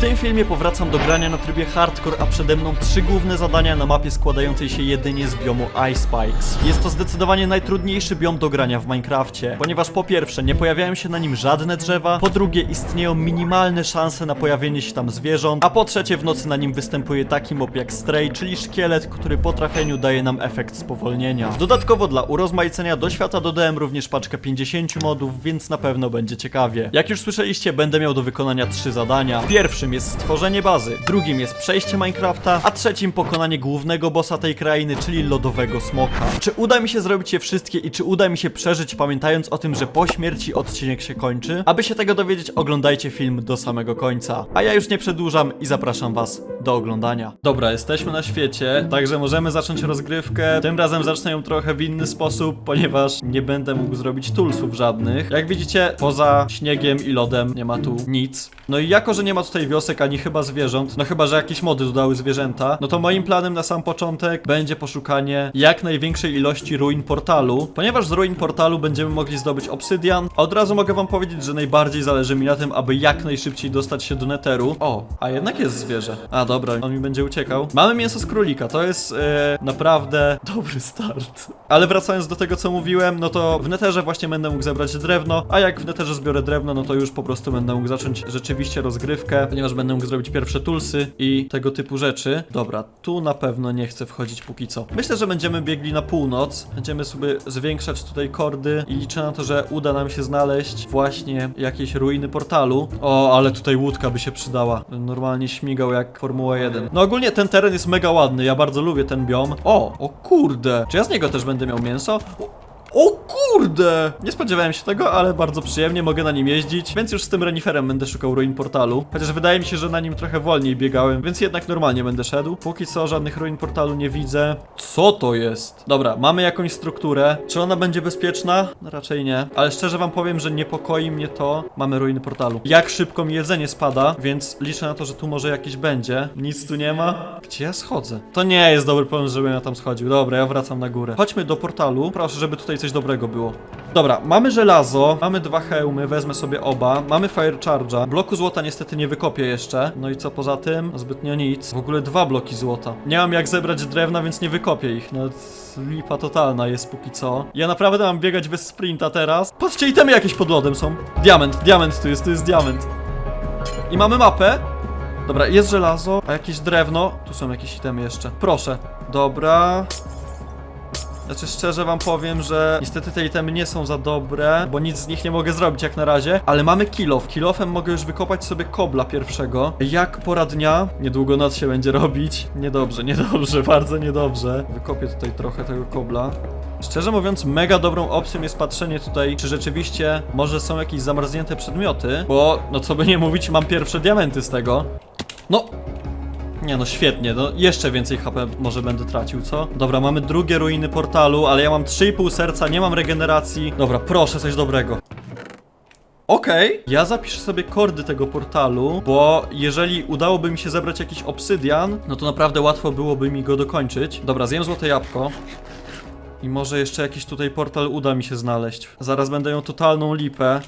tym filmie powracam do grania na trybie hardcore, a przede mną trzy główne zadania na mapie składającej się jedynie z biomu Ice Spikes. Jest to zdecydowanie najtrudniejszy biom do grania w Minecrafcie, ponieważ po pierwsze nie pojawiają się na nim żadne drzewa, po drugie istnieją minimalne szanse na pojawienie się tam zwierząt, a po trzecie w nocy na nim występuje taki mob jak Stray, czyli szkielet, który po trafieniu daje nam efekt spowolnienia. Dodatkowo dla urozmaicenia do świata dodałem również paczkę 50 modów, więc na pewno będzie ciekawie. Jak już słyszeliście, będę miał do wykonania trzy zadania. Pierwszym jest stworzenie bazy, drugim jest przejście Minecrafta, a trzecim pokonanie głównego bossa tej krainy, czyli lodowego smoka. Czy uda mi się zrobić je wszystkie i czy uda mi się przeżyć, pamiętając o tym, że po śmierci odcinek się kończy? Aby się tego dowiedzieć, oglądajcie film do samego końca. A ja już nie przedłużam i zapraszam was do oglądania. Dobra, jesteśmy na świecie, także możemy zacząć rozgrywkę. Tym razem zacznę ją trochę w inny sposób, ponieważ nie będę mógł zrobić tulsów żadnych. Jak widzicie, poza śniegiem i lodem nie ma tu nic. No i jako, że nie ma tutaj wiosek ani chyba zwierząt, no chyba, że jakieś mody dodały zwierzęta, no to moim planem na sam początek będzie poszukanie jak największej ilości ruin portalu, ponieważ z ruin portalu będziemy mogli zdobyć obsydian. A Od razu mogę wam powiedzieć, że najbardziej zależy mi na tym, aby jak najszybciej dostać się do neteru. O, a jednak jest zwierzę. A dobra, on mi będzie uciekał. Mamy mięso z królika, to jest e, naprawdę dobry start. Ale wracając do tego, co mówiłem, no to w neterze właśnie będę mógł zebrać drewno, a jak w neterze zbiorę drewno, no to już po prostu będę mógł zacząć rzeczywiście rozgrywkę, ponieważ będę mógł zrobić pierwsze tulsy i tego typu rzeczy. Dobra, tu na pewno nie chcę wchodzić póki co. Myślę, że będziemy biegli na północ, będziemy sobie zwiększać tutaj kordy i liczę na to, że uda nam się znaleźć właśnie jakieś ruiny portalu. O, ale tutaj łódka by się przydała. Normalnie śmigał jak Formuła 1. No ogólnie ten teren jest mega ładny, ja bardzo lubię ten biom. O, o kurde, czy ja z niego też będę miał mięso? O, o kurde! Nie spodziewałem się tego, ale bardzo przyjemnie, mogę na nim jeździć, więc już z tym reniferem będę szukał ruin portalu. Chociaż wydaje mi się, że na nim trochę wolniej biegałem, więc jednak normalnie będę szedł. Póki co żadnych ruin portalu nie widzę. Co to jest? Dobra, mamy jakąś strukturę. Czy ona będzie bezpieczna? No raczej nie. Ale szczerze wam powiem, że niepokoi mnie to. Mamy ruiny portalu. Jak szybko mi jedzenie spada, więc liczę na to, że tu może jakieś będzie. Nic tu nie ma. Gdzie ja schodzę? To nie jest dobry pomysł, żebym ja tam schodził. Dobra, ja wracam na górę. Chodźmy do portalu. Proszę, żeby tutaj coś dobrego było. Dobra, mamy żelazo, mamy dwa hełmy, wezmę sobie oba. Mamy fire charge'a. Bloku złota niestety nie wykopię jeszcze. No i co poza tym? Zbytnio nic. W ogóle dwa bloki złota. Nie mam jak zebrać drewna, więc nie wykopię ich. No lipa totalna jest póki co. Ja naprawdę mam biegać bez sprinta teraz. Patrzcie, itemy jakieś pod lodem są. Diament, diament tu jest, tu jest diament. I mamy mapę. Dobra, jest żelazo, a jakieś drewno. Tu są jakieś itemy jeszcze. Proszę. Dobra. Znaczy szczerze wam powiem, że niestety te itemy nie są za dobre, bo nic z nich nie mogę zrobić jak na razie, ale mamy kilof. Kilofem mogę już wykopać sobie kobla pierwszego. Jak pora dnia, niedługo noc się będzie robić. Niedobrze, niedobrze, bardzo niedobrze. Wykopię tutaj trochę tego kobla. Szczerze mówiąc, mega dobrą opcją jest patrzenie tutaj, czy rzeczywiście może są jakieś zamarznięte przedmioty, bo no co by nie mówić, mam pierwsze diamenty z tego. No, nie no, świetnie, no jeszcze więcej HP może będę tracił, co? Dobra, mamy drugie ruiny portalu, ale ja mam 3,5 serca, nie mam regeneracji. Dobra, proszę, coś dobrego. Okej, ja zapiszę sobie kordy tego portalu, bo jeżeli udałoby mi się zebrać jakiś obsydian, no to naprawdę łatwo byłoby mi go dokończyć. Dobra, zjem złote jabłko. I może jeszcze jakiś tutaj portal uda mi się znaleźć. Zaraz będę miał totalną lipę.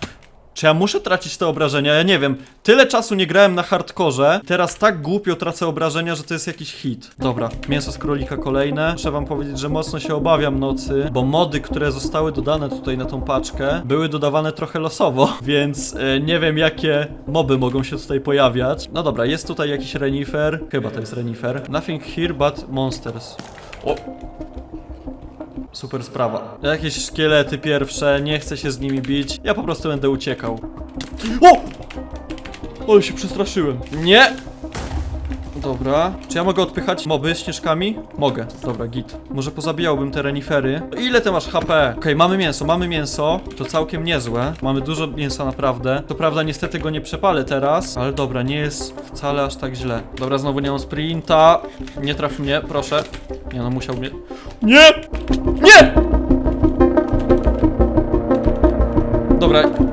Czy ja muszę tracić te obrażenia? Ja nie wiem. Tyle czasu nie grałem na hardkorze. Teraz tak głupio tracę obrażenia, że to jest jakiś hit. Dobra, mięso z królika kolejne. Muszę wam powiedzieć, że mocno się obawiam nocy, bo mody, które zostały dodane tutaj na tą paczkę, były dodawane trochę losowo, więc e, nie wiem jakie moby mogą się tutaj pojawiać. No dobra, jest tutaj jakiś renifer. Chyba to jest renifer. Nothing here but monsters. O, Super sprawa. Jakieś szkielety pierwsze, nie chcę się z nimi bić. Ja po prostu będę uciekał. O! Oj, się przestraszyłem. Nie! Dobra. Czy ja mogę odpychać moby śnieżkami? Mogę. Dobra, git. Może pozabijałbym te renifery. Ile ty masz HP? Okej, mamy mięso, mamy mięso. To całkiem niezłe. Mamy dużo mięsa naprawdę. To prawda, niestety go nie przepalę teraz. Ale dobra, nie jest wcale aż tak źle. Dobra, znowu nie mam sprinta. Nie traf mnie, proszę. Nie no, musiał mnie... Nie! Nie! Dobra.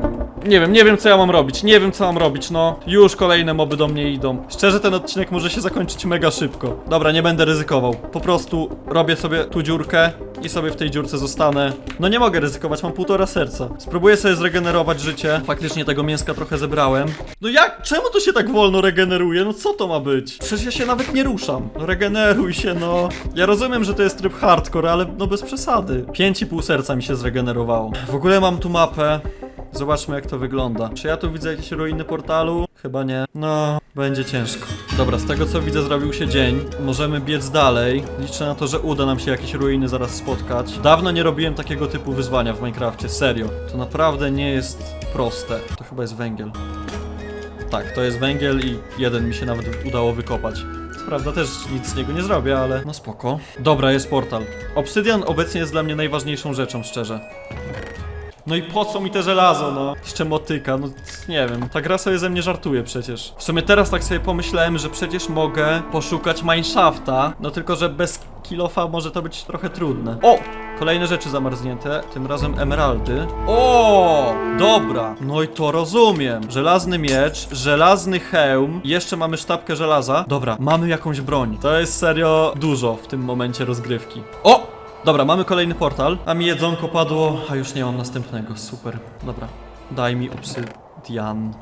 Nie wiem, nie wiem co ja mam robić, nie wiem co mam robić, no. Już kolejne moby do mnie idą. Szczerze ten odcinek może się zakończyć mega szybko. Dobra, nie będę ryzykował. Po prostu robię sobie tu dziurkę i sobie w tej dziurce zostanę. No nie mogę ryzykować, mam półtora serca. Spróbuję sobie zregenerować życie. Faktycznie tego mięska trochę zebrałem. No jak? Czemu to się tak wolno regeneruje? No co to ma być? Przecież ja się nawet nie ruszam. No regeneruj się, no. Ja rozumiem, że to jest tryb hardcore, ale no bez przesady. 5,5 serca mi się zregenerowało. W ogóle mam tu mapę. Zobaczmy jak to wygląda. Czy ja tu widzę jakieś ruiny portalu? Chyba nie. No, będzie ciężko. Dobra, z tego co widzę zrobił się dzień. Możemy biec dalej. Liczę na to, że uda nam się jakieś ruiny zaraz spotkać. Dawno nie robiłem takiego typu wyzwania w Minecrafcie, serio. To naprawdę nie jest proste. To chyba jest węgiel. Tak, to jest węgiel i jeden mi się nawet udało wykopać. Prawda też nic z niego nie zrobię, ale no spoko. Dobra, jest portal. Obsydian obecnie jest dla mnie najważniejszą rzeczą, szczerze. No i po co mi te żelazo, no? Jeszcze motyka, no nie wiem. Ta gra sobie ze mnie żartuje przecież. W sumie teraz tak sobie pomyślałem, że przecież mogę poszukać mineshafta, no tylko, że bez kilofa może to być trochę trudne. O! Kolejne rzeczy zamarznięte, tym razem emeraldy. O! Dobra, no i to rozumiem. Żelazny miecz, żelazny hełm, jeszcze mamy sztabkę żelaza. Dobra, mamy jakąś broń. To jest serio dużo w tym momencie rozgrywki. O! Dobra, mamy kolejny portal, a mi jedzonko padło, a już nie mam następnego. Super. Dobra, daj mi obsydian.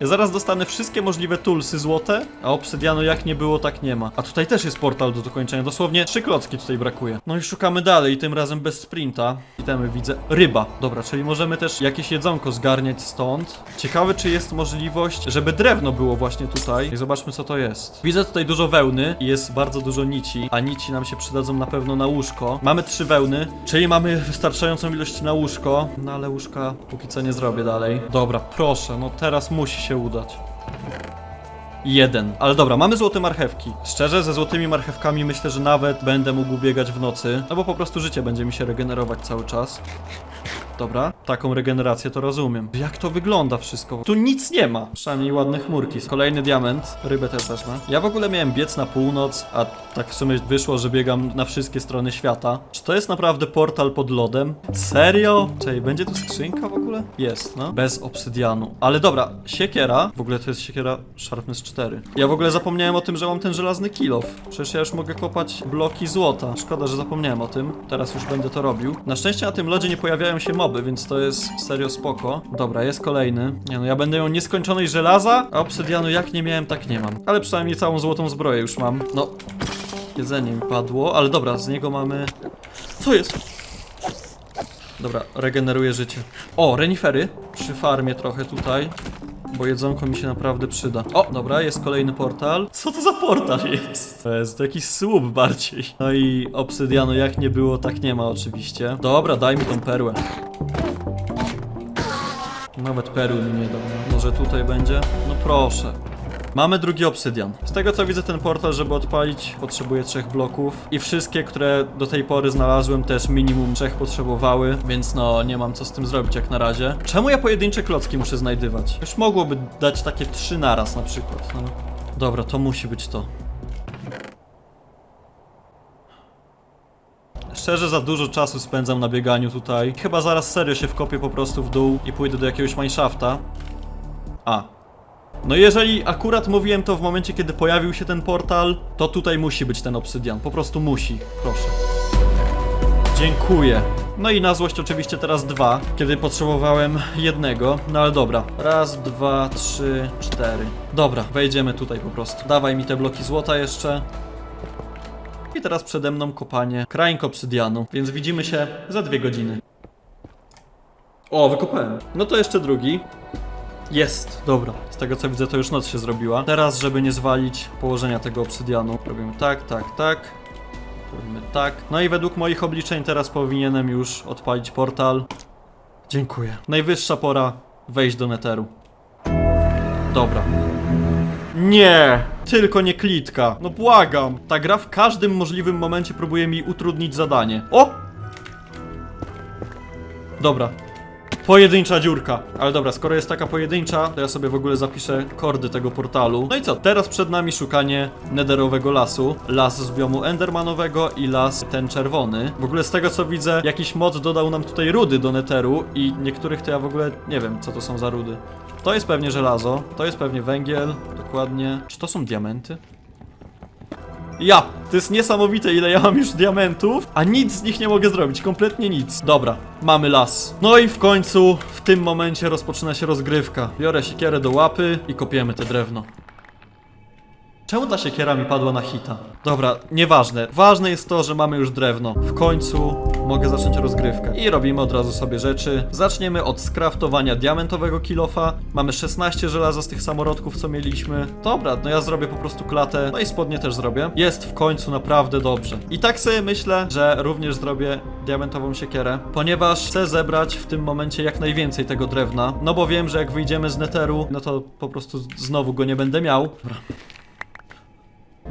Ja zaraz dostanę wszystkie możliwe toolsy złote, a obsydianu jak nie było, tak nie ma. A tutaj też jest portal do dokończenia, dosłownie trzy klocki tutaj brakuje. No i szukamy dalej, tym razem bez sprinta. Itemy widzę. Ryba. Dobra, czyli możemy też jakieś jedzonko zgarniać stąd. Ciekawe, czy jest możliwość, żeby drewno było właśnie tutaj. I zobaczmy, co to jest. Widzę tutaj dużo wełny i jest bardzo dużo nici, a nici nam się przydadzą na pewno na łóżko. Mamy trzy wełny, czyli mamy wystarczającą ilość na łóżko, no ale łóżka póki co nie zrobię dalej. Dobra, proszę, no teraz musi się udać. Jeden. Ale dobra, mamy złote marchewki. Szczerze, ze złotymi marchewkami myślę, że nawet będę mógł biegać w nocy. No bo po prostu życie będzie mi się regenerować cały czas. Dobra, taką regenerację to rozumiem. Jak to wygląda wszystko? Tu nic nie ma. Przynajmniej ładne chmurki. Kolejny diament. Rybę też wezmę. Ja w ogóle miałem biec na północ, a tak w sumie wyszło, że biegam na wszystkie strony świata. Czy to jest naprawdę portal pod lodem? Serio? Czej, będzie tu skrzynka w ogóle? Jest, no. Bez obsydianu. Ale dobra, siekiera. W ogóle to jest siekiera Sharpness 4. Ja w ogóle zapomniałem o tym, że mam ten żelazny kilof. Przecież ja już mogę kopać bloki złota. Szkoda, że zapomniałem o tym. Teraz już będę to robił. Na szczęście na tym lodzie nie pojawiają się moby, więc to jest serio spoko. Dobra, jest kolejny. Nie no, ja będę miał nieskończoność żelaza, a obsydianu jak nie miałem, tak nie mam. Ale przynajmniej całą złotą zbroję już mam. No, jedzenie mi padło, ale dobra, z niego mamy... Co jest? Dobra, regeneruję życie. O, renifery. Przy farmie trochę tutaj. Bo jedzonko mi się naprawdę przyda. O, dobra, jest kolejny portal. Co to za portal jest? To jest jakiś słup bardziej. No i obsydianu jak nie było, tak nie ma oczywiście. Dobra, daj mi tą perłę. Nawet perły mi nie dał. Może tutaj będzie? No proszę. Mamy drugi obsydian. Z tego co widzę ten portal, żeby odpalić potrzebuje trzech bloków i wszystkie, które do tej pory znalazłem też minimum trzech potrzebowały, więc no nie mam co z tym zrobić jak na razie. Czemu ja pojedyncze klocki muszę znajdywać? Już mogłoby dać takie trzy naraz na przykład. No. Dobra, to musi być to. Szczerze za dużo czasu spędzam na bieganiu tutaj. Chyba zaraz serio się wkopię po prostu w dół i pójdę do jakiegoś mineshafta. A, no jeżeli akurat mówiłem to w momencie, kiedy pojawił się ten portal, to tutaj musi być ten obsydian. Po prostu musi. Proszę. Dziękuję. No i na złość oczywiście teraz dwa, kiedy potrzebowałem jednego. No ale dobra. Raz, dwa, trzy, cztery. Dobra, wejdziemy tutaj po prostu. Dawaj mi te bloki złota jeszcze. I teraz przede mną kopanie krańk obsydianu, więc widzimy się za dwie godziny. O, wykopałem. No to jeszcze drugi. Jest, dobra. Z tego co widzę, to już noc się zrobiła. Teraz, żeby nie zwalić położenia tego obsydianu, robimy tak, tak, tak. Robimy tak. No i według moich obliczeń teraz powinienem już odpalić portal. Dziękuję. Najwyższa pora wejść do neteru. Dobra. Nie! Tylko nie klitka. No błagam. Ta gra w każdym możliwym momencie próbuje mi utrudnić zadanie. O! Dobra. Pojedyncza dziurka. Ale dobra, skoro jest taka pojedyncza, to ja sobie w ogóle zapiszę kordy tego portalu. No i co? Teraz przed nami szukanie nederowego lasu. Las z biomu endermanowego i las ten czerwony. W ogóle z tego co widzę, jakiś mod dodał nam tutaj rudy do neteru i niektórych to ja w ogóle nie wiem, co to są za rudy. To jest pewnie żelazo, to jest pewnie węgiel, dokładnie. Czy to są diamenty? Ja! To jest niesamowite, ile ja mam już diamentów, a nic z nich nie mogę zrobić, kompletnie nic. Dobra, mamy las. No i w końcu, w tym momencie rozpoczyna się rozgrywka. Biorę siekierę do łapy i kopiemy te drewno. Czemu ta siekiera mi padła na hita? Dobra, nieważne. Ważne jest to, że mamy już drewno. W końcu mogę zacząć rozgrywkę. I robimy od razu sobie rzeczy. Zaczniemy od skraftowania diamentowego kilofa. Mamy 16 żelaza z tych samorodków, co mieliśmy. Dobra, no ja zrobię po prostu klatę. No i spodnie też zrobię. Jest w końcu naprawdę dobrze. I tak sobie myślę, że również zrobię diamentową siekierę, ponieważ chcę zebrać w tym momencie jak najwięcej tego drewna. No bo wiem, że jak wyjdziemy z neteru, no to po prostu znowu go nie będę miał. Dobra.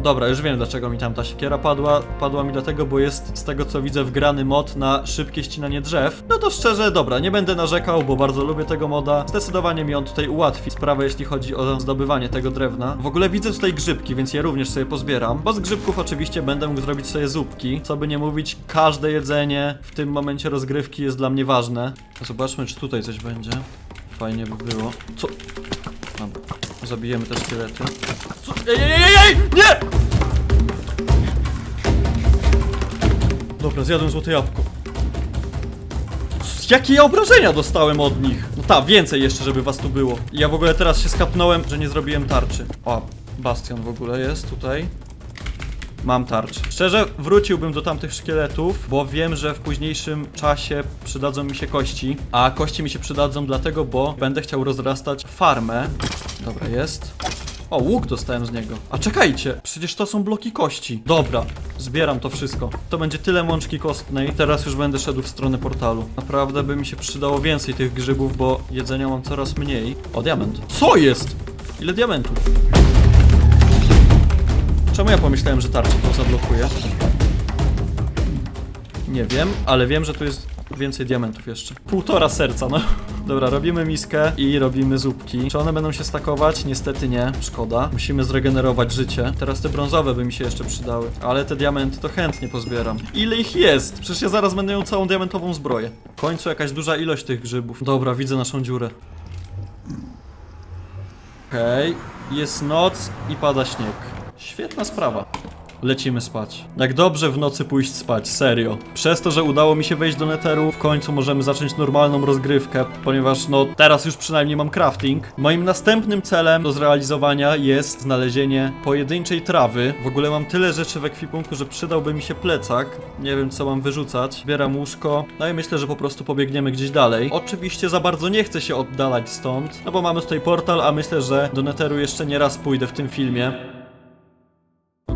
Dobra, już wiem dlaczego mi tam ta siekiera padła. Padła mi dlatego, bo jest z tego co widzę wgrany mod na szybkie ścinanie drzew. No to szczerze, dobra, nie będę narzekał, bo bardzo lubię tego moda. Zdecydowanie mi on tutaj ułatwi sprawę, jeśli chodzi o zdobywanie tego drewna. W ogóle widzę tutaj grzybki, więc je również sobie pozbieram. Bo z grzybków oczywiście będę mógł zrobić sobie zupki. Co by nie mówić, każde jedzenie w tym momencie rozgrywki jest dla mnie ważne. Zobaczmy, czy tutaj coś będzie. Fajnie by było. Co? Dobra, zabijemy te szkielety. Co? Ej, ej, ej, ej! Nie! Dobra, zjadłem złote jabłko. Jakie ja obrażenia dostałem od nich? No ta, więcej jeszcze, żeby was tu było. Ja w ogóle teraz się skapnąłem, że nie zrobiłem tarczy. O, bastion w ogóle jest tutaj. Mam tarczę. Szczerze, wróciłbym do tamtych szkieletów, bo wiem, że w późniejszym czasie przydadzą mi się kości. A kości mi się przydadzą dlatego, bo będę chciał rozrastać farmę. Dobra, jest. O, łuk dostałem z niego. A czekajcie, przecież to są bloki kości. Dobra, zbieram to wszystko. To będzie tyle mączki kostnej. Teraz już będę szedł w stronę portalu. Naprawdę by mi się przydało więcej tych grzybów, bo jedzenia mam coraz mniej. O, diament. Co jest? Ile diamentów? Czemu ja pomyślałem, że tarcza to zablokuje? Nie wiem, ale wiem, że tu jest więcej diamentów jeszcze. Półtora serca, no. Dobra, robimy miskę i robimy zupki. Czy one będą się stakować? Niestety nie, szkoda. Musimy zregenerować życie. Teraz te brązowe by mi się jeszcze przydały. Ale te diamenty to chętnie pozbieram. Ile ich jest? Przecież ja zaraz będę miał całą diamentową zbroję. W końcu jakaś duża ilość tych grzybów. Dobra, widzę naszą dziurę. Okej, jest noc i pada śnieg. Świetna sprawa. Lecimy spać. Jak dobrze w nocy pójść spać, serio. Przez to, że udało mi się wejść do neteru, w końcu możemy zacząć normalną rozgrywkę, ponieważ no teraz już przynajmniej mam crafting. Moim następnym celem do zrealizowania jest znalezienie pojedynczej trawy. W ogóle mam tyle rzeczy w ekwipunku, że przydałby mi się plecak. Nie wiem co mam wyrzucać. Zbieram łóżko. No i myślę, że po prostu pobiegniemy gdzieś dalej. Oczywiście za bardzo nie chcę się oddalać stąd, no bo mamy tutaj portal, a myślę, że do neteru jeszcze nie raz pójdę w tym filmie.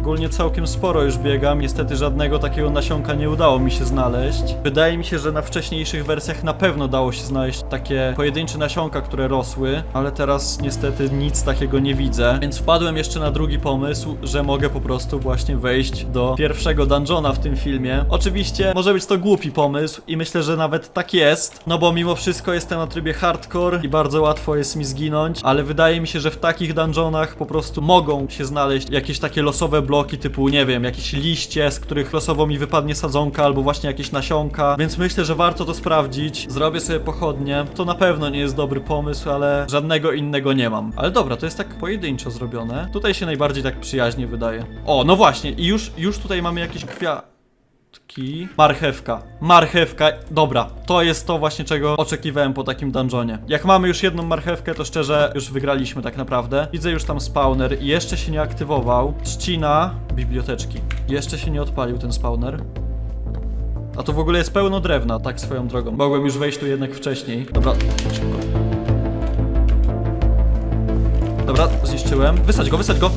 Ogólnie całkiem sporo już biegam, niestety żadnego takiego nasionka nie udało mi się znaleźć. Wydaje mi się, że na wcześniejszych wersjach na pewno dało się znaleźć takie pojedyncze nasionka, które rosły, ale teraz niestety nic takiego nie widzę. Więc wpadłem jeszcze na drugi pomysł, że mogę po prostu właśnie wejść do pierwszego dungeona w tym filmie. Oczywiście może być to głupi pomysł i myślę, że nawet tak jest, no bo mimo wszystko jestem na trybie hardcore i bardzo łatwo jest mi zginąć, ale wydaje mi się, że w takich dungeonach po prostu mogą się znaleźć jakieś takie losowe bloki typu, nie wiem, jakieś liście, z których losowo mi wypadnie sadzonka albo właśnie jakieś nasionka, więc myślę, że warto to sprawdzić. Zrobię sobie pochodnie. To na pewno nie jest dobry pomysł, ale żadnego innego nie mam. Ale dobra, to jest tak pojedynczo zrobione. Tutaj się najbardziej tak przyjaźnie wydaje. O, no właśnie, i już, już tutaj mamy jakieś kwia... Marchewki. Marchewka. Marchewka. Dobra, to jest to właśnie czego oczekiwałem po takim dungeonie. Jak mamy już jedną marchewkę, to szczerze już wygraliśmy tak naprawdę. Widzę już tam spawner i jeszcze się nie aktywował. Trzcina biblioteczki. Jeszcze się nie odpalił ten spawner. A tu w ogóle jest pełno drewna, tak swoją drogą. Mogłem już wejść tu jednak wcześniej. Dobra, szybko. Dobra, zniszczyłem. Wysadź go, wysadź go!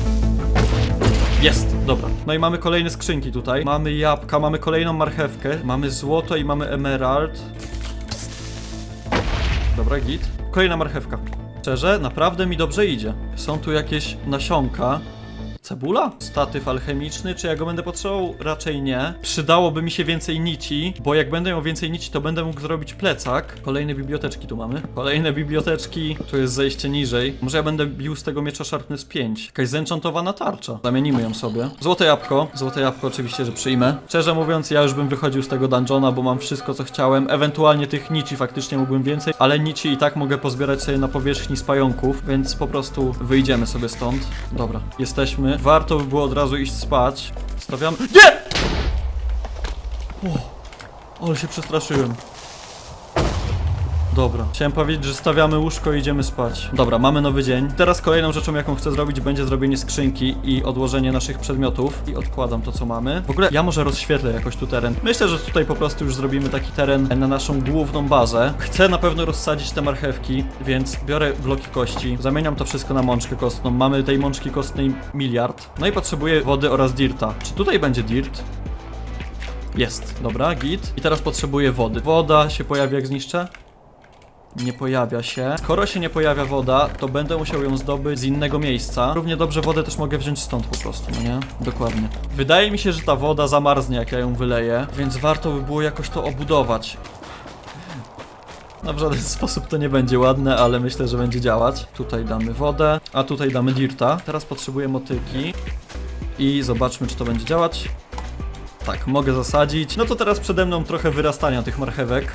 Jest, dobra. No i mamy kolejne skrzynki tutaj. Mamy jabłka, mamy kolejną marchewkę, mamy złoto i mamy emerald. Dobra, git. Kolejna marchewka. Szczerze, naprawdę mi dobrze idzie. Są tu jakieś nasionka. Cebula? Statyw alchemiczny, czy ja go będę potrzebował? Raczej nie. Przydałoby mi się więcej nici, bo jak będę miał więcej nici, to będę mógł zrobić plecak. Kolejne biblioteczki tu mamy. Kolejne biblioteczki, tu jest zejście niżej. Może ja będę bił z tego miecza Sharpness 5. Jakaś zenchantowana tarcza. Zamienimy ją sobie. Złote jabłko. Złote jabłko oczywiście, że przyjmę. Szczerze mówiąc, ja już bym wychodził z tego dungeona, bo mam wszystko, co chciałem. Ewentualnie tych nici faktycznie mógłbym więcej, ale nici i tak mogę pozbierać sobie na powierzchni z pająków, więc po prostu wyjdziemy sobie stąd. Dobra, jesteśmy. Warto by było od razu iść spać. Stawiam... Nie! O, ale się przestraszyłem. Dobra, chciałem powiedzieć, że stawiamy łóżko i idziemy spać. Dobra, mamy nowy dzień. Teraz kolejną rzeczą, jaką chcę zrobić, będzie zrobienie skrzynki i odłożenie naszych przedmiotów. I odkładam to, co mamy. W ogóle ja może rozświetlę jakoś tu teren. Myślę, że tutaj po prostu już zrobimy taki teren na naszą główną bazę. Chcę na pewno rozsadzić te marchewki, więc biorę bloki kości, zamieniam to wszystko na mączkę kostną. Mamy tej mączki kostnej miliard. No i potrzebuję wody oraz dirta. Czy tutaj będzie dirt? Jest, dobra, git. I teraz potrzebuję wody. Woda się pojawi jak zniszczę? Nie pojawia się. Skoro się nie pojawia woda, to będę musiał ją zdobyć z innego miejsca. Równie dobrze wodę też mogę wziąć stąd po prostu, no nie? Dokładnie. Wydaje mi się, że ta woda zamarznie, jak ja ją wyleję, więc warto by było jakoś to obudować. No w żaden sposób to nie będzie ładne, ale myślę, że będzie działać. Tutaj damy wodę, a tutaj damy dirta. Teraz potrzebuję motyki. I zobaczmy, czy to będzie działać. Tak, mogę zasadzić. No to teraz przede mną trochę wyrastania tych marchewek.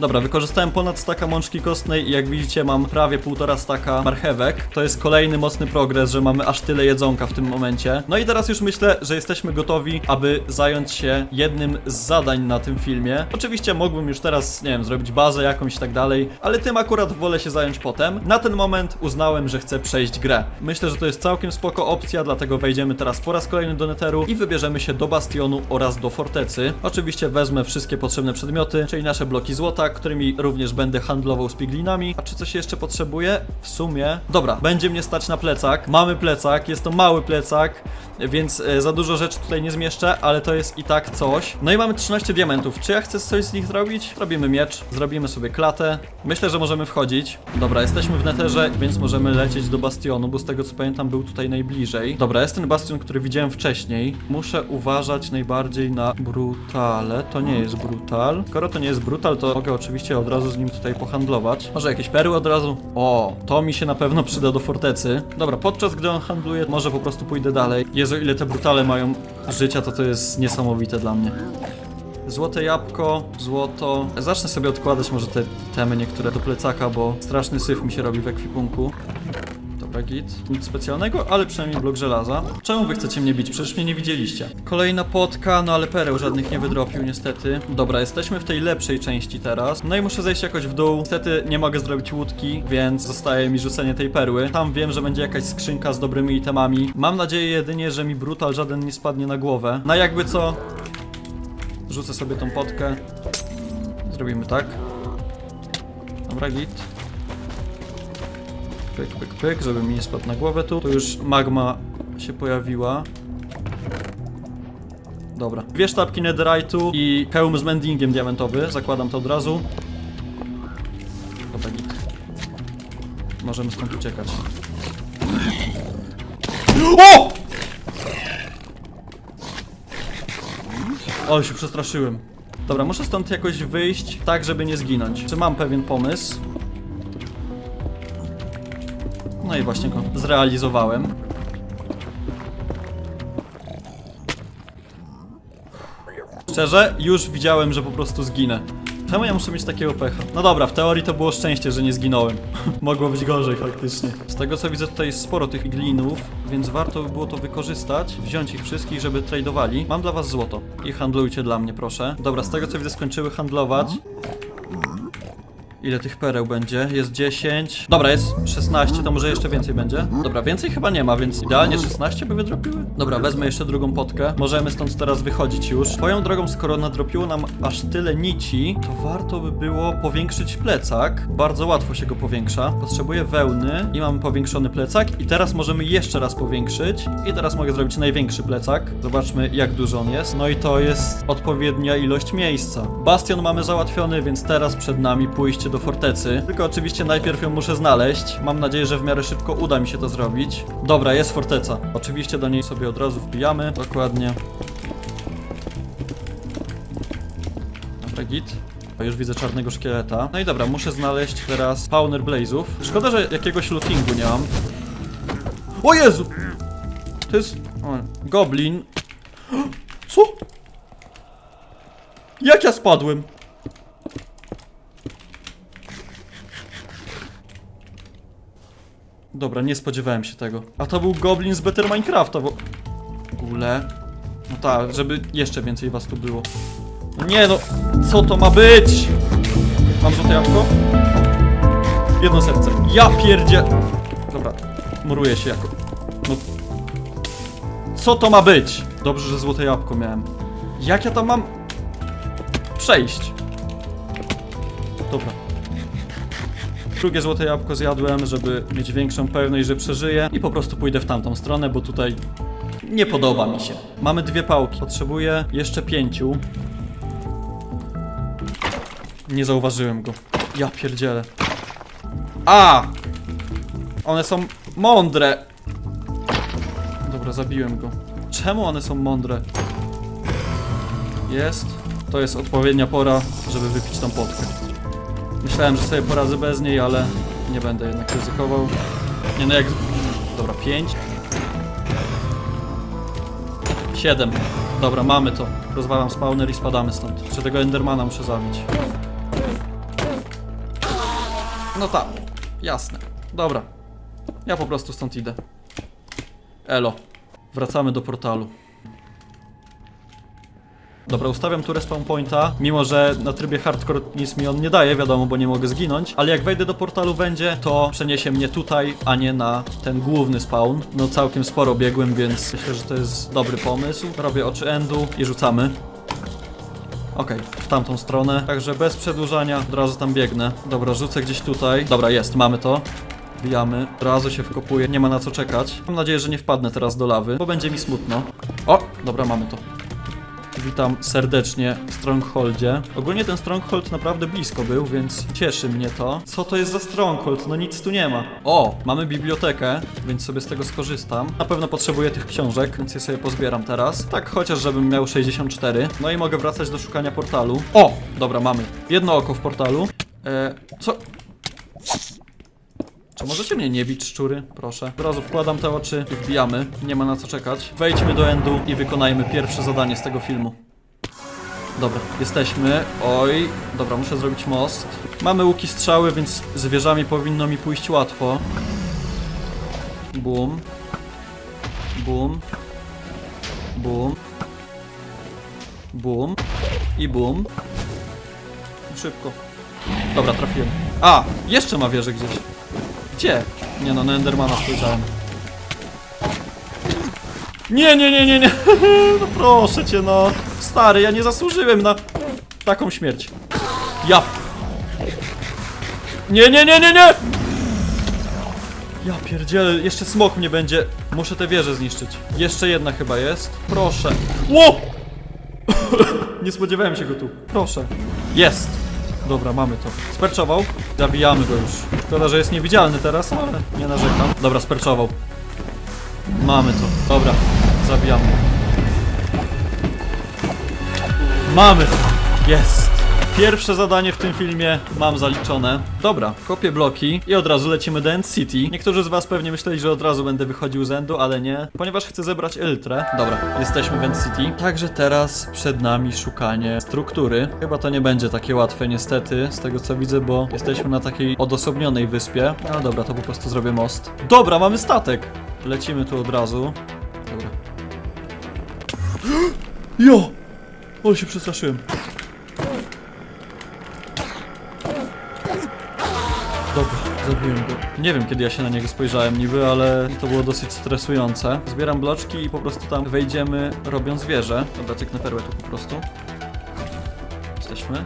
Dobra, wykorzystałem ponad staka mączki kostnej i jak widzicie mam prawie półtora staka marchewek. To jest kolejny mocny progres, że mamy aż tyle jedzonka w tym momencie. No i teraz już myślę, że jesteśmy gotowi, aby zająć się jednym z zadań na tym filmie. Oczywiście mógłbym już teraz, nie wiem, zrobić bazę jakąś i tak dalej, ale tym akurat wolę się zająć potem. Na ten moment uznałem, że chcę przejść grę. Myślę, że to jest całkiem spoko opcja, dlatego wejdziemy teraz po raz kolejny do Netheru i wybierzemy się do Bastionu oraz do Fortecy. Oczywiście wezmę wszystkie potrzebne przedmioty, czyli nasze bloki złota, którymi również będę handlował z piglinami. A czy coś jeszcze potrzebuję? W sumie... Dobra, będzie mnie stać na plecak. Mamy plecak, jest to mały plecak, więc e, za dużo rzeczy tutaj nie zmieszczę, ale to jest i tak coś. No i mamy 13 diamentów. Czy ja chcę coś z nich zrobić? Zrobimy miecz, zrobimy sobie klatę. Myślę, że możemy wchodzić. Dobra, jesteśmy w neterze, więc możemy lecieć do bastionu, bo z tego co pamiętam był tutaj najbliżej. Dobra, jest ten bastion, który widziałem wcześniej. Muszę uważać najbardziej na brutale. To nie jest brutal. Skoro to nie jest brutal, to mogę oczywiście od razu z nim tutaj pohandlować. Może jakieś perły od razu? O, to mi się na pewno przyda do fortecy. Dobra, podczas gdy on handluje, może po prostu pójdę dalej. Jezu, ile te brutale mają życia, to to jest niesamowite dla mnie. Złote jabłko, złoto. Zacznę sobie odkładać może te temy niektóre do plecaka, bo straszny syf mi się robi w ekwipunku. Git. Nic specjalnego, ale przynajmniej blok żelaza. Czemu wy chcecie mnie bić? Przecież mnie nie widzieliście. Kolejna potka, no ale pereł żadnych nie wydropił niestety. Dobra, jesteśmy w tej lepszej części teraz. No i muszę zejść jakoś w dół. Niestety nie mogę zrobić łódki, więc zostaje mi rzucenie tej perły. Tam wiem, że będzie jakaś skrzynka z dobrymi itemami. Mam nadzieję jedynie, że mi brutal żaden nie spadnie na głowę. No jakby co, Rzucę sobie tą potkę. Zrobimy tak. Dobra, git. Pyk, pyk, pyk, żeby mi nie spadł na głowę tu. Tu już magma się pojawiła. Dobra. Dwie sztabki netherite'u i hełm z mendingiem diamentowy. Zakładam to od razu. Dobra, git. Możemy stąd uciekać. O! O, się przestraszyłem. Dobra, muszę stąd jakoś wyjść, tak żeby nie zginąć. Czy mam pewien pomysł? No i właśnie go zrealizowałem. Szczerze, już widziałem, że po prostu zginę. Czemu ja muszę mieć takiego pecha? No dobra, w teorii to było szczęście, że nie zginąłem. Mogło być gorzej faktycznie. Z tego co widzę tutaj jest sporo tych glinów, więc warto by było to wykorzystać, wziąć ich wszystkich, żeby tradowali. Mam dla was złoto i handlujcie dla mnie, proszę. Dobra, z tego co widzę skończyły handlować. Ile tych pereł będzie? Jest 10. Dobra, jest 16, to może jeszcze więcej będzie. Dobra, więcej chyba nie ma, więc idealnie 16 by wydropiły. Dobra, wezmę jeszcze drugą potkę. Możemy stąd teraz wychodzić już. Swoją drogą, skoro nadropiło nam aż tyle nici, to warto by było powiększyć plecak. Bardzo łatwo się go powiększa. Potrzebuję wełny i mamy powiększony plecak. I teraz możemy jeszcze raz powiększyć. I teraz mogę zrobić największy plecak. Zobaczmy, jak duży on jest. No i to jest odpowiednia ilość miejsca. Bastion mamy załatwiony, więc teraz przed nami pójście do do fortecy. Tylko oczywiście najpierw ją muszę znaleźć. Mam nadzieję, że w miarę szybko uda mi się to zrobić. Dobra, jest forteca. Oczywiście do niej sobie od razu wbijamy. Dokładnie. Dobra, git. O, już widzę czarnego szkieleta. No i dobra, muszę znaleźć teraz spawner blazów. Szkoda, że jakiegoś lootingu nie mam. O Jezu! To jest... O, goblin. Co? Jak ja spadłem? Dobra, nie spodziewałem się tego. A to był goblin z Better Minecrafta, bo... W ogóle... No tak, żeby jeszcze więcej was tu było. No nie no, co to ma być? Mam złote jabłko? Jedno serce. Ja pierdzie... Dobra, muruję się jako... No... Co to ma być? Dobrze, że złote jabłko miałem. Jak ja tam mam... Przejść? Dobra. Drugie złote jabłko zjadłem, żeby mieć większą pewność, że przeżyję i po prostu pójdę w tamtą stronę, bo tutaj nie podoba mi się. Mamy dwie pałki. Potrzebuję jeszcze pięciu. Nie zauważyłem go. Ja pierdzielę. A! One są mądre. Dobra, zabiłem go. Czemu one są mądre? Jest. To jest odpowiednia pora, żeby wypić tą potkę. Myślałem, że sobie poradzę bez niej, ale nie będę jednak ryzykował. Nie no jak... Dobra, 5. 7. Dobra, mamy to. Rozwalam spawner i spadamy stąd. Jeszcze tego Endermana muszę zabić. No tak, jasne. Dobra. Ja po prostu stąd idę. Elo. Wracamy do portalu. Dobra, ustawiam tu respawn pointa, mimo że na trybie hardcore nic mi on nie daje, wiadomo, bo nie mogę zginąć, ale jak wejdę do portalu będzie, to przeniesie mnie tutaj, a nie na ten główny spawn. No całkiem sporo biegłem, więc myślę, że to jest dobry pomysł. Robię oczy endu i rzucamy. Okej, w tamtą stronę, także bez przedłużania od razu tam biegnę. Dobra, rzucę gdzieś tutaj. Dobra, jest, mamy to. Wbijamy, od razu się wkopuję, nie ma na co czekać. Mam nadzieję, że nie wpadnę teraz do lawy, bo będzie mi smutno. O, dobra, mamy to. Witam serdecznie w Strongholdzie. Ogólnie ten Stronghold naprawdę blisko był, więc cieszy mnie to. Co to jest za Stronghold? No nic tu nie ma. O, mamy bibliotekę, więc sobie z tego skorzystam. Na pewno potrzebuję tych książek, więc je sobie pozbieram teraz. Tak, chociaż żebym miał 64. No i mogę wracać do szukania portalu. O, dobra, mamy. Jedno oko w portalu. E, co? Czy możecie mnie nie bić, szczury? Proszę. Od razu wkładam te oczy i wbijamy. Nie ma na co czekać. Wejdźmy do endu i wykonajmy pierwsze zadanie z tego filmu. Dobra, jesteśmy. Oj, dobra, muszę zrobić most. Mamy łuki strzały, więc z wieżami powinno mi pójść łatwo. Bum. Bum. Bum. Bum. I bum. Szybko. Dobra, trafiłem. A, jeszcze ma wieżę gdzieś. Gdzie? Nie no, na Endermana spojrzałem. Nie, nie, nie, nie, nie. No proszę cię, no. Stary, ja nie zasłużyłem na taką śmierć. Ja. Nie, nie, nie, nie, nie! Ja pierdzielę, jeszcze smok mnie będzie. Muszę tę wieżę zniszczyć. Jeszcze jedna chyba jest. Proszę. Ło! nie spodziewałem się go tu. Proszę. Jest. Dobra, mamy to. Sperczował. Zabijamy go już. Szkoda, że jest niewidzialny teraz, ale nie narzekam. Dobra, sperczował. Mamy to. Dobra, zabijamy. Mamy to. Jest. Pierwsze zadanie w tym filmie mam zaliczone. Dobra, kopię bloki i od razu lecimy do End City. Niektórzy z was pewnie myśleli, że od razu będę wychodził z Endu, ale nie, ponieważ chcę zebrać Eltrę. Dobra, jesteśmy w End City. Także teraz przed nami szukanie struktury. Chyba to nie będzie takie łatwe niestety, z tego co widzę, bo jesteśmy na takiej odosobnionej wyspie. No dobra, to po prostu zrobię most. Dobra, mamy statek! Lecimy tu od razu. Dobra. Jo! O, się przestraszyłem. Go. Nie wiem kiedy ja się na niego spojrzałem niby, ale to było dosyć stresujące. Zbieram bloczki i po prostu tam wejdziemy robiąc wieżę. Dobra, cyknę perłę tu po prostu. Jesteśmy.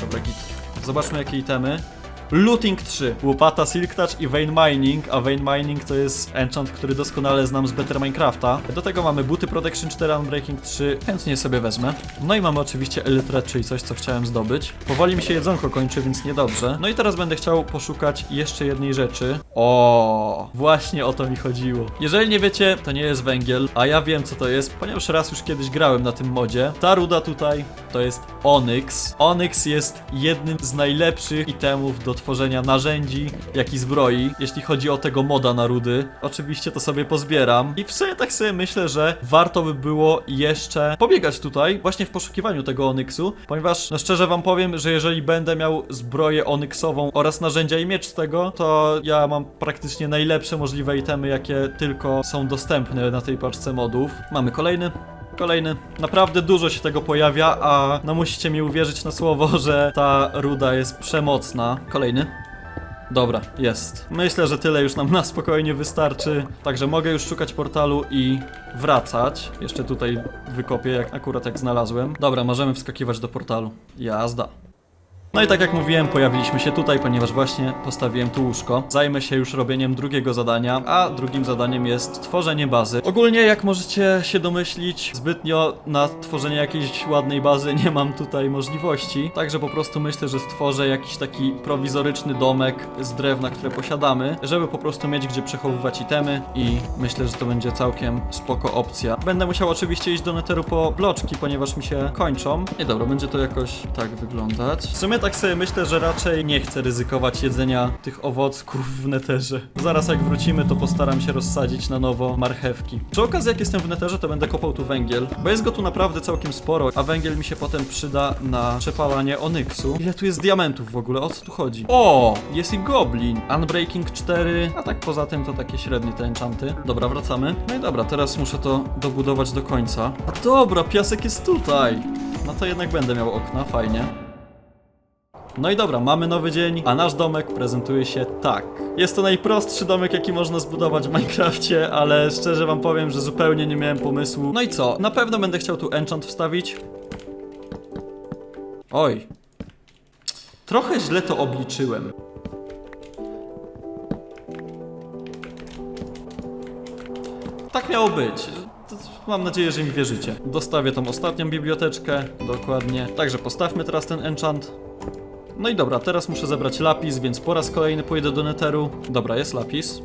Dobra, git. Zobaczmy jakie itemy. Looting 3, łopata Silk Touch i Vein Mining, a Vein Mining to jest enchant, który doskonale znam z Better Minecrafta. Do tego mamy buty Protection 4, Unbreaking 3, chętnie sobie wezmę. No i mamy oczywiście Elytrę, czyli coś, co chciałem zdobyć. Powoli mi się jedzonko kończy, więc niedobrze. No i teraz będę chciał poszukać jeszcze jednej rzeczy. O, właśnie o to mi chodziło. Jeżeli nie wiecie, to nie jest węgiel, a ja wiem co to jest, ponieważ raz już kiedyś grałem na tym modzie. Ta ruda tutaj to jest Onyx. Onyx jest jednym z najlepszych itemów do tworzenia narzędzi, jak i zbroi, jeśli chodzi o tego moda na rudy. Oczywiście to sobie pozbieram i w sumie tak sobie myślę, że warto by było jeszcze pobiegać tutaj, właśnie w poszukiwaniu tego Onyxu, ponieważ no szczerze wam powiem, że jeżeli będę miał zbroję Onyxową oraz narzędzia i miecz z tego, to ja mam praktycznie najlepsze możliwe itemy, jakie tylko są dostępne na tej paczce modów. Mamy kolejny. Kolejny. Naprawdę dużo się tego pojawia, a no musicie mi uwierzyć na słowo, że ta ruda jest przemocna. Kolejny. Dobra, jest. Myślę, że tyle już nam na spokojnie wystarczy. Także mogę już szukać portalu i wracać. Jeszcze tutaj wykopię, jak, akurat jak znalazłem. Dobra, możemy wskakiwać do portalu. Jazda. No i tak jak mówiłem, pojawiliśmy się tutaj, ponieważ właśnie postawiłem tu łóżko. Zajmę się już robieniem drugiego zadania, a drugim zadaniem jest tworzenie bazy. Ogólnie, jak możecie się domyślić, zbytnio na tworzenie jakiejś ładnej bazy nie mam tutaj możliwości. Także po prostu myślę, że stworzę jakiś taki prowizoryczny domek z drewna, które posiadamy, żeby po prostu mieć gdzie przechowywać itemy i myślę, że to będzie całkiem spoko opcja. Będę musiał oczywiście iść do neteru po bloczki, ponieważ mi się kończą. Nie dobra, będzie to jakoś tak wyglądać. W sumie tak sobie myślę, że raczej nie chcę ryzykować jedzenia tych owocków w neterze. Zaraz jak wrócimy, to postaram się rozsadzić na nowo marchewki. Przy okazji, jak jestem w neterze, to będę kopał tu węgiel, bo jest go tu naprawdę całkiem sporo, a węgiel mi się potem przyda na przepalanie onyksu. Ile tu jest diamentów w ogóle? O co tu chodzi? O! Jest i goblin. Unbreaking 4, a tak poza tym to takie średnie te enchanty. Dobra, wracamy. No i dobra, teraz muszę to dobudować do końca. A dobra, piasek jest tutaj. No to jednak będę miał okna, fajnie. No i dobra, mamy nowy dzień, a nasz domek prezentuje się tak. Jest to najprostszy domek, jaki można zbudować w Minecrafcie, ale szczerze wam powiem, że zupełnie nie miałem pomysłu. No i co? Na pewno będę chciał tu enchant wstawić. Oj. Trochę źle to obliczyłem. Tak miało być. Mam nadzieję, że mi wierzycie. Dostawię tą ostatnią biblioteczkę, dokładnie. Także postawmy teraz ten enchant. No i dobra, teraz muszę zebrać lapis, więc po raz kolejny pójdę do neteru. Dobra, jest lapis.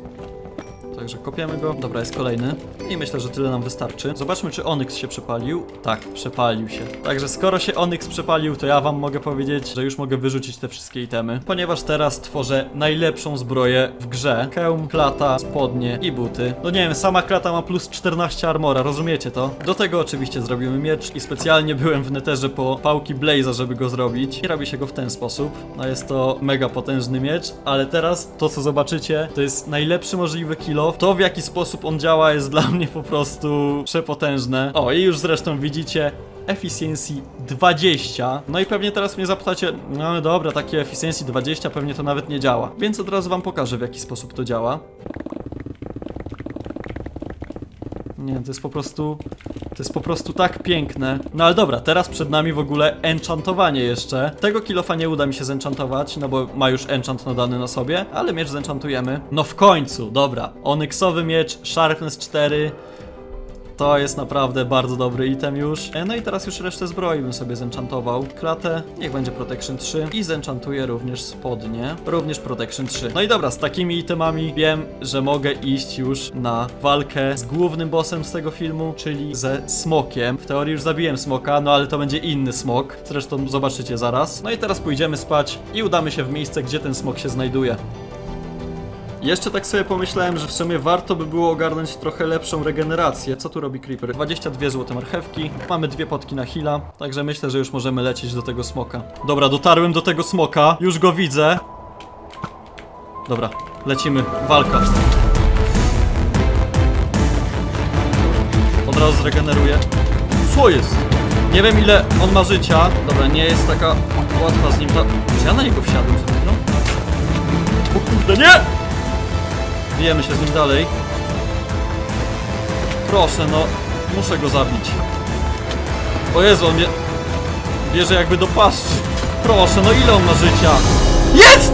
Także kopiemy go. Dobra, jest kolejny. I myślę, że tyle nam wystarczy. Zobaczmy, czy Onyx się przepalił. Tak, przepalił się. Także skoro się Onyx przepalił, to ja wam mogę powiedzieć, że już mogę wyrzucić te wszystkie itemy. Ponieważ teraz tworzę najlepszą zbroję w grze. Hełm, klata, spodnie i buty. No nie wiem, sama klata ma plus 14 armora, rozumiecie to? Do tego oczywiście zrobimy miecz i specjalnie byłem w neterze po pałki Blaze'a, żeby go zrobić. I robi się go w ten sposób. No jest to mega potężny miecz, ale teraz to co zobaczycie, to jest najlepszy możliwy kilo. To w jaki sposób on działa jest dla mnie po prostu przepotężne. O i już zresztą widzicie efficiency 20. No i pewnie teraz mnie zapytacie, no dobra, takie efficiency 20 pewnie to nawet nie działa. Więc od razu wam pokażę w jaki sposób to działa. Nie, to jest po prostu. To jest po prostu tak piękne. No ale dobra, teraz przed nami w ogóle enchantowanie jeszcze. Tego kilofa nie uda mi się zenchantować, no bo ma już enchant nadany na sobie, ale miecz zenchantujemy. No w końcu, dobra. Onyxowy miecz, Sharpness 4. To jest naprawdę bardzo dobry item już. E, No i teraz już resztę zbroi bym sobie zenchantował. Klatę, niech będzie Protection 3 i zenchantuję również spodnie, również Protection 3. No i dobra, z takimi itemami wiem, że mogę iść już na walkę z głównym bossem z tego filmu, czyli ze smokiem. W teorii już zabiłem smoka, no ale to będzie inny smok. Zresztą zobaczycie zaraz. No i teraz pójdziemy spać i udamy się w miejsce, gdzie ten smok się znajduje. Jeszcze tak sobie pomyślałem, że w sumie warto by było ogarnąć trochę lepszą regenerację. Co tu robi Creeper? 22 złote marchewki, mamy dwie potki na heala, także myślę, że już możemy lecieć do tego smoka. Dobra, dotarłem do tego smoka, już go widzę. Dobra, lecimy, walka. Od razu zregeneruję. Co jest? Nie wiem ile on ma życia. Dobra, nie jest taka łatwa z nim ta... Czy ja na niego wsiadłem przed chwilą? O kurde, nie! Bijemy się z nim dalej. Proszę, no. Muszę go zabić. O Jezu, on mnie... Bierze jakby do paszczy. Proszę, no ile on ma życia? Jest!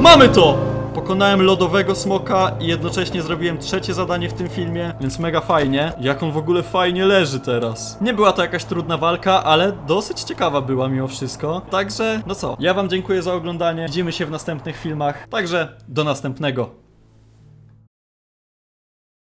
Mamy to! Pokonałem lodowego smoka i jednocześnie zrobiłem trzecie zadanie w tym filmie, więc mega fajnie. Jak on w ogóle fajnie leży teraz. Nie była to jakaś trudna walka, ale dosyć ciekawa była mimo wszystko. Także, no co, ja wam dziękuję za oglądanie. Widzimy się w następnych filmach, także do następnego.